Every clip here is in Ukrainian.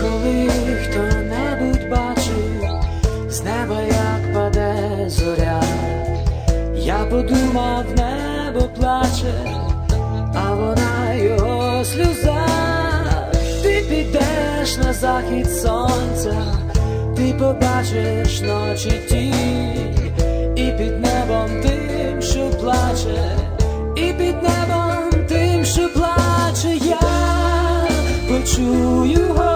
Коли хто-небудь бачив з неба, як паде зоря, я подумав, небо плаче, а вона його сльоза. Ти підеш на захід сонця, ти побачиш ночі тінь, і під небом тим, що плаче, і під небом тим, що плаче, я. Почую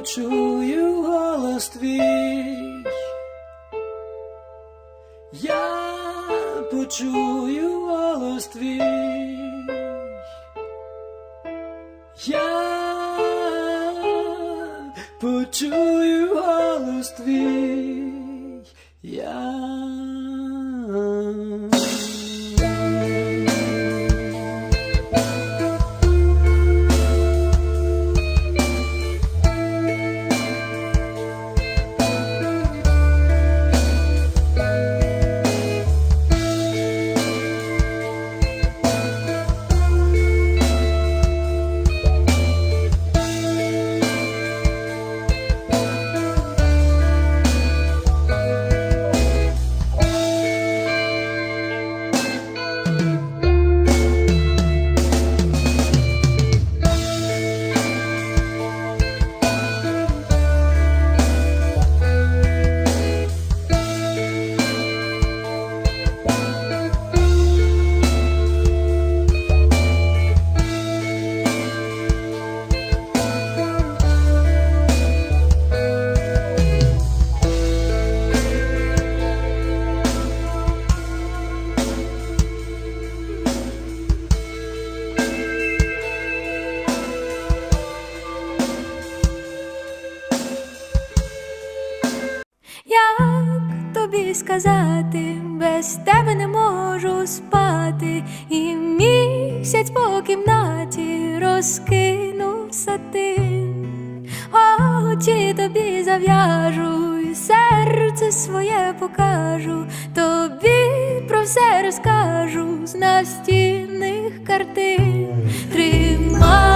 почую голос твій. Я почую голос твій. Я почую голос твій. Я. сказати, без тебе не можу спати, і місяць по кімнаті розкинув сатин, очі тобі зав'яжу, і серце своє покажу, тобі про все розкажу з настінних картин. Тримай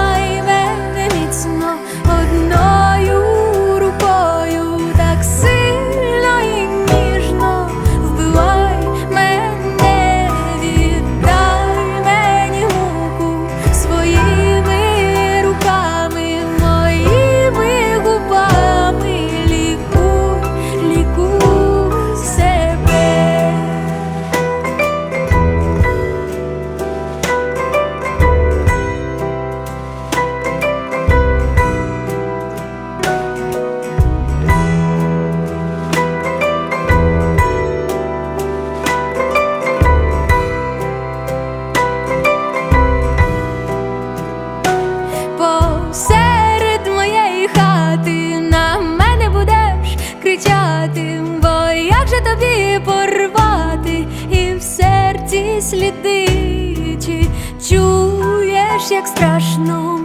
кричати, бо як же тобі порвати і в серці сліди, чи чуєш, як страшно.